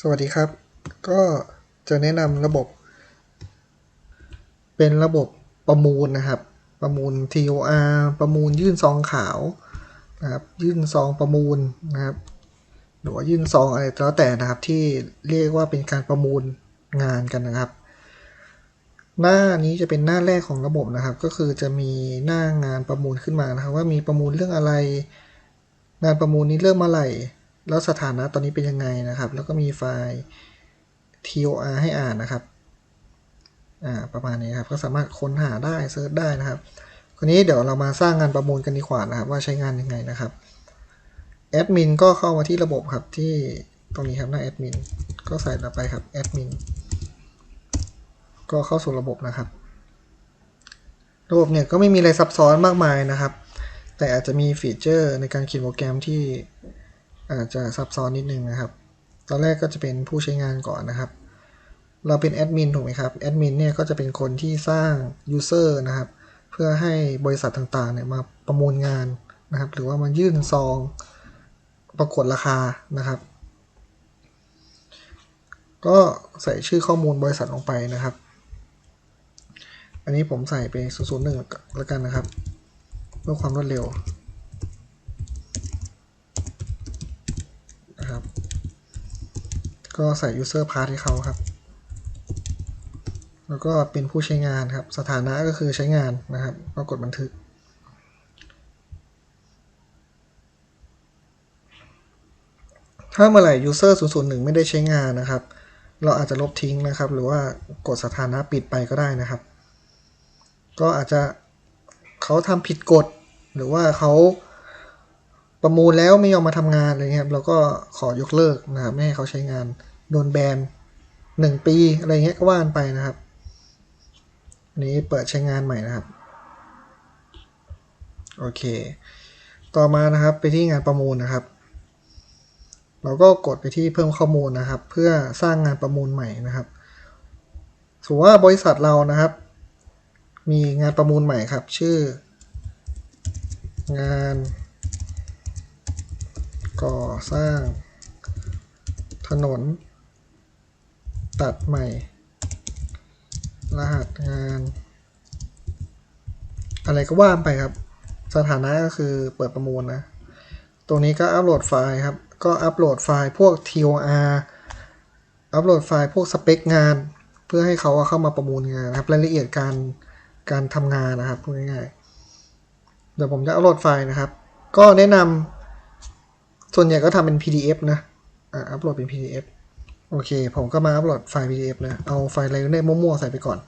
สวัสดีครับ ก็จะแนะนำระบบ เป็นระบบประมูลนะครับ ประมูล TOR ประมูลยื่นซองขาวนะครับยื่นซองประมูลนะครับหรือว่ายื่นซองอะไรก็แล้วแต่นะครับที่เรียกว่าเป็นการประมูลงานกันนะครับ หน้านี้จะเป็นหน้าแรกของระบบนะครับ ก็คือจะมีหน้างานประมูลขึ้นมานะครับ ว่ามีประมูลเรื่องอะไร งานประมูลนี้เริ่มเมื่อไหร่ แล้วสถานะตอนนี้เป็นยังไงนะครับ แล้วก็มีไฟล์ TOR ให้อ่านนะครับอ่าประมาณนี้ครับ ก็สามารถค้นหาได้เซิร์ชได้นะครับคราวนี้เดี๋ยวเรามาสร้างงานประมูลกันดีกว่านะครับ ว่าใช้งานยังไงนะครับแอดมินก็เข้ามาที่ระบบครับที่ตรงนี้ครับหน้าแอดมินก็ใส่ลงไปครับแอดมินก็เข้าสู่ระบบนะครับ ระบบเนี่ยก็ไม่มีอะไรซับซ้อนมากมายนะครับ แต่อาจจะมีฟีเจอร์ในการเขียนโปรแกรมที่ อาจจะซับซ้อนนิดนึงนะครับ ตอนแรกก็จะเป็นผู้ใช้งานก่อนนะครับ เราเป็นแอดมินถูกไหมครับ แอดมินเนี่ยก็จะเป็นคนที่สร้าง User นะครับ เพื่อให้บริษัทต่างๆเนี่ยมาประมูลงานนะครับ หรือว่ามายื่นซองประกวดราคานะครับ ก็ใส่ชื่อข้อมูลบริษัทลงไปนะครับ อันนี้ผมใส่ไป001แล้วกันนะครับ เพื่อความรวดเร็วนะครับ ก็ใส่ user pass ให้เขาครับ แล้วก็เป็นผู้ใช้งานครับ สถานะก็คือใช้งานนะครับ ก็กดบันทึก ถ้าเมื่อไหร่ user 001 ไม่ได้ใช้งานนะครับ เราอาจจะลบทิ้งนะครับ หรือว่ากดสถานะปิดไปก็ได้นะครับ ก็อาจจะเขาทำผิดกฎหรือว่าเขา ประมูลแล้วไม่ยอมมาทำงานอะไรเงี้ยครับเราก็ขอยกเลิกนะครับไม่ให้เขาใช้งานโดนแบนหนึ่งปีอะไรเงี้ยก็ว่านไปนะครับอันนี้เปิดใช้งานใหม่นะครับ โอเค ต่อมานะครับไปที่งานประมูลนะครับ เราก็กดไปที่เพิ่มข้อมูลนะครับ เพื่อสร้างงานประมูลใหม่นะครับสมมติว่าบริษัทเรานะครับ มีงานประมูลใหม่ครับ ชื่องาน ก่อสร้าง ถนน ตัดใหม่ รหัสงาน อะไรก็ว่าไปครับ สถานะก็คือเปิดประมูลนะ ตรงนี้ก็อัปโหลดไฟล์ครับ ก็อัปโหลดไฟล์พวก TOR อัปโหลดไฟล์พวกสเปคงาน เพื่อให้เขาเข้ามาประมูลงานนะครับรายละเอียดการการทำงานนะครับพูดง่ายๆเดี๋ยวผมจะอัปโหลดไฟล์นะครับ ก็แนะนำ ส่วนใหญ่ก็ทำเป็น PDF นะ อ่าอัปโหลดเป็น PDF โอเค ผมก็มาอัปโหลดไฟล์ PDF นะ เอาไฟล์อะไรได้มั่วๆ ใส่ไปก่อน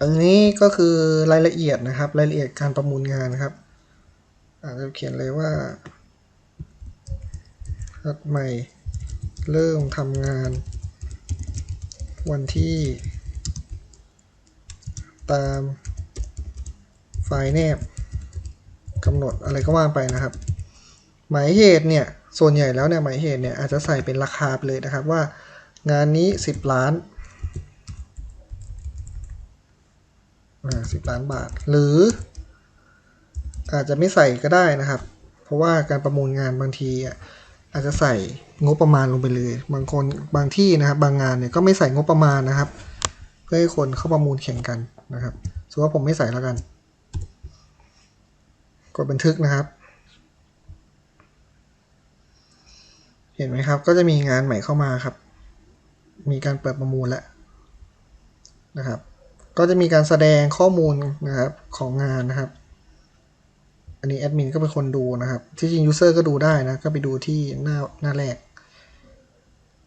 อันนี้ก็คือรายละเอียดนะครับ รายละเอียดการประมูลงานนะครับอาจจะเขียนเลยว่ารัดใหม่ เริ่มทำงาน วันที่ ตามไฟล์แนบกำหนดอะไรก็ว่าไปนะครับ หมายเหตุเนี่ยส่วนใหญ่แล้วเนี่ยหมายเหตุเนี่ยอาจจะใส่เป็นราคาไปเลยนะครับว่างานนี้ 10 ล้านสิบล้านบาท หรือ อาจจะไม่ใส่ก็ได้นะครับ เพราะว่าการประมูลงานบางทีอะอาจจะใส่งบประมาณลงไปเลย บางคนบางที่นะครับบางงานเนี่ยก็ไม่ใส่งบประมาณนะครับ เพื่อให้คนเข้าประมูลแข่งกันนะครับสมมติว่าผมไม่ใส่แล้วกัน กดบันทึกนะครับ เห็นไหมครับ ก็จะมีงานใหม่เข้ามาครับ มีการเปิดประมูลแล้วนะครับ ก็จะมีการแสดงข้อมูลนะครับของงานนะครับ อันนี้แอดมินก็เป็นคนดูนะครับ ที่จริงยูเซอร์ก็ดูได้นะ ก็ไปดูที่หน้าหน้าแรก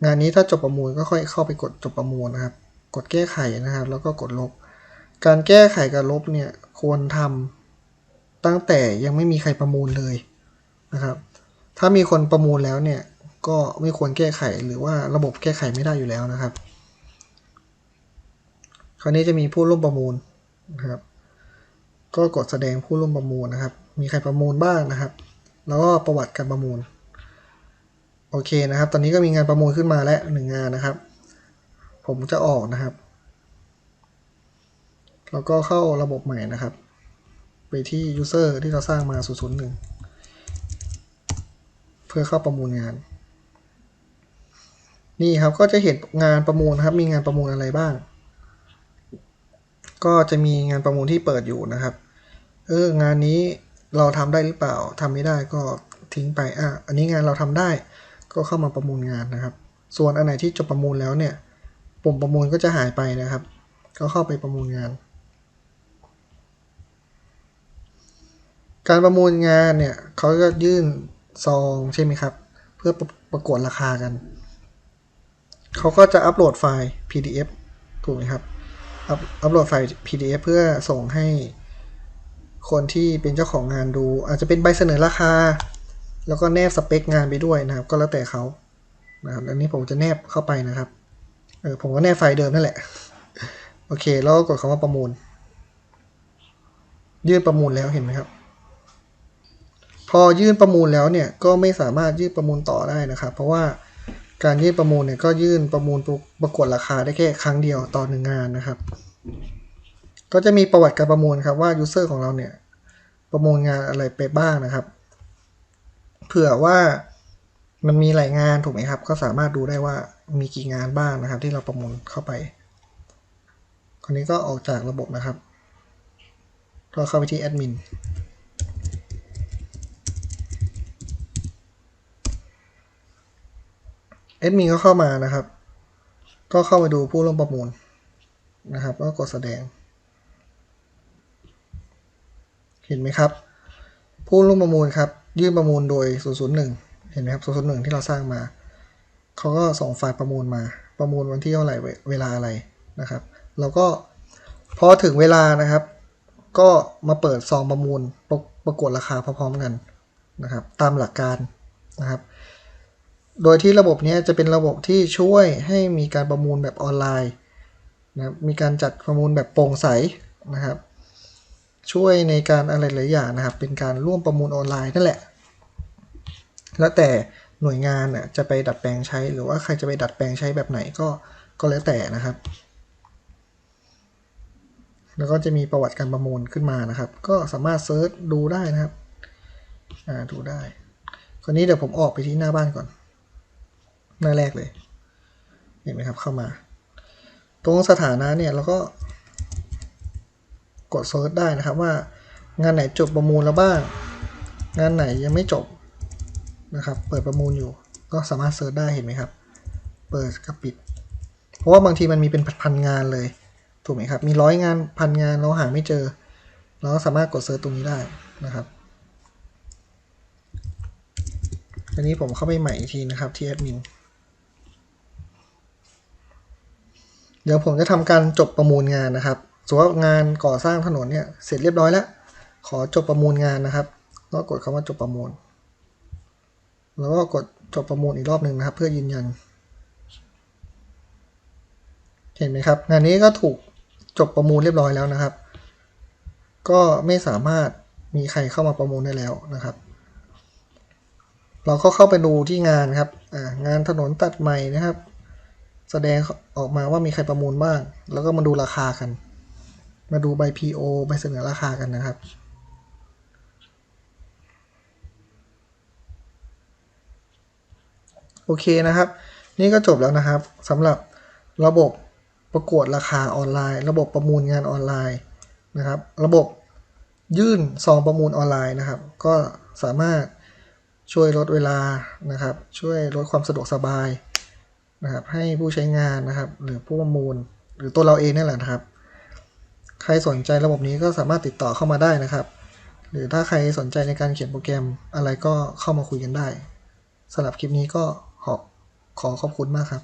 งานนี้ถ้าจบประมูลก็ค่อยเข้าไปกดจบประมูลนะครับ กดแก้ไขนะครับ แล้วก็กดลบ การแก้ไขกับลบเนี่ยควรทำตั้งแต่ยังไม่มีใครประมูลเลยนะครับ ถ้ามีคนประมูลแล้วเนี่ย ก็ไม่ควรแก้ไขหรือว่าระบบแก้ไขไม่ได้อยู่แล้วนะครับ คราวนี้จะมีผู้ร่วมประมูลนะครับ ก็กดแสดงผู้ร่วมประมูลนะครับ มีใครประมูลบ้างนะครับ แล้วก็ประวัติการประมูล โอเคนะครับ ตอนนี้ก็มีงานประมูลขึ้นมาแล้วหนึ่งงานนะครับ ผมจะออกนะครับ แล้วก็เข้าระบบใหม่นะครับ ไปที่ user ที่เราสร้างมา001เพื่อเข้าประมูลงาน นี่ครับก็จะเห็นงานประมูลนะครับ มีงานประมูลอะไรบ้าง ก็จะมีงานประมูลที่เปิดอยู่นะครับ เอองานนี้เราทำได้หรือเปล่าทำไม่ได้ก็ทิ้งไปอะอันนี้งานเราทำได้ ก็เข้ามาประมูลงานนะครับ ส่วนอันไหนที่จบประมูลแล้วเนี่ยปุ่มประมูลก็จะหายไปนะครับ ก็เข้าไปประมูลงาน การประมูลงานเนี่ยเขาก็ยื่นซองใช่ไหมครับ เพื่อประประกวดราคากัน เขาก็จะอัปโหลดไฟล์ PDF ถูกไหมครับอัปอัปโหลดไฟล์ PDF เพื่อส่งให้คนที่เป็นเจ้าของงานดู อาจจะเป็นใบเสนอราคา แล้วก็แนบสเปคงานไปด้วยนะครับ ก็แล้วแต่เขานะครับอันนี้ผมจะแนบเข้าไปนะครับเออผมก็แนบไฟล์เดิมนั่นแหละ โอเค แล้วก็กดคำว่าประมูล ยื่นประมูลแล้วเห็นไหมครับ พอยื่นประมูลแล้วเนี่ยก็ไม่สามารถยื่นประมูลต่อได้นะครับ เพราะว่า การยื่นประมูลเนี่ยก็ยื่นประมูลประกวดราคาได้แค่ครั้งเดียวต่อหนึ่งงานนะครับ ก็จะมีประวัติการประมูลครับว่ายูเซอร์ของเราเนี่ยประมูลงานอะไรไปบ้างนะครับ เผื่อว่ามันมีหลายงานถูกไหมครับ ก็สามารถดูได้ว่ามีกี่งานบ้างนะครับ ที่เราประมูลเข้าไปคนนี้ก็ออกจากระบบนะครับก็เข้าไปที่แอดมิน แอดมินก็เข้ามานะครับ ก็เข้าไปดูผู้ร่วมประมูลนะครับ ก็กดแสดง เห็นไหมครับ ผู้ร่วมประมูลครับ ยื่นประมูลโดย 001 เห็นไหมครับ 001 ที่เราสร้างมา เขาก็ส่งไฟล์ประมูลมา ประมูลวันที่เท่าไหร่เวลาอะไรนะครับแล้วก็พอถึงเวลานะครับ ก็มาเปิดซองประมูลประประกวดราคาพร้อมๆกันนะครับ ตามหลักการนะครับ โดยที่ระบบนี้จะเป็นระบบที่ช่วยให้มีการประมูลแบบออนไลน์นะครับมีการจัดประมูลแบบโปร่งใสนะครับ ช่วยในการอะไรหลายอย่างนะครับ เป็นการร่วมประมูลออนไลน์นั่นแหละ แล้วแต่หน่วยงานน่ะจะไปดัดแปลงใช้หรือว่าใครจะไปดัดแปลงใช้แบบไหนก็ก็แล้วแต่นะครับ แล้วก็จะมีประวัติการประมูลขึ้นมานะครับ ก็สามารถเซิร์ชดูได้นะครับอ่าดูได้คราวนี้เดี๋ยวผมออกไปที่หน้าบ้านก่อน หน้าแรกเลย เห็นไหมครับเข้ามา ตรงสถานะเนี่ยเราก็กดเซิร์ชได้นะครับว่างานไหนจบประมูลแล้วบ้าง งานไหนยังไม่จบนะครับ เปิดประมูลอยู่ ก็สามารถเซิร์ชได้เห็นไหมครับ เปิดกับปิด เพราะว่าบางทีมันมีเป็นพันงานเลย ถูกไหมครับ มีร้อยงานพันงานเราหาไม่เจอ เราก็สามารถกดเซิร์ชตรงนี้ได้นะครับอันนี้ผมเข้าไปใหม่อีกทีนะครับที่แอดมิน เดี๋ยวผมจะทำการจบประมูลงานนะครับสมมติว่างานก่อสร้างถนนเนี่ยเสร็จเรียบร้อยแล้ว ขอจบประมูลงานนะครับ ก็กดคำว่าจบประมูล แล้วก็กดจบประมูลอีกรอบหนึ่งนะครับ เพื่อยืนยัน เห็นไหมครับ งานนี้ก็ถูกจบประมูลเรียบร้อยแล้วนะครับ ก็ไม่สามารถมีใครเข้ามาประมูลได้แล้วนะครับ เราก็เข้าไปดูที่งานครับงานถนนตัดใหม่นะครับ แสดงออกมาว่ามีใครประมูลบ้าง แล้วก็มาดูราคากัน มาดูใบ PO ใบเสนอราคากันนะครับโอเคนะครับ นี่ก็จบแล้วนะครับสำหรับระบบประกวดราคาออนไลน์ ระบบประมูลงานออนไลน์นะครับ ระบบยื่นซองประมูลออนไลน์นะครับ ก็สามารถช่วยลดเวลานะครับ ช่วยลดความสะดวกสบาย นะครับให้ผู้ใช้งานนะครับ หรือผู้ประมูล หรือตัวเราเองนี่แหละนะครับ ใครสนใจระบบนี้ก็สามารถติดต่อเข้ามาได้นะครับ หรือถ้าใครสนใจในการเขียนโปรแกรมอะไรก็เข้ามาคุยกันได้สำหรับคลิปนี้ก็ขอขอขอบคุณมากครับ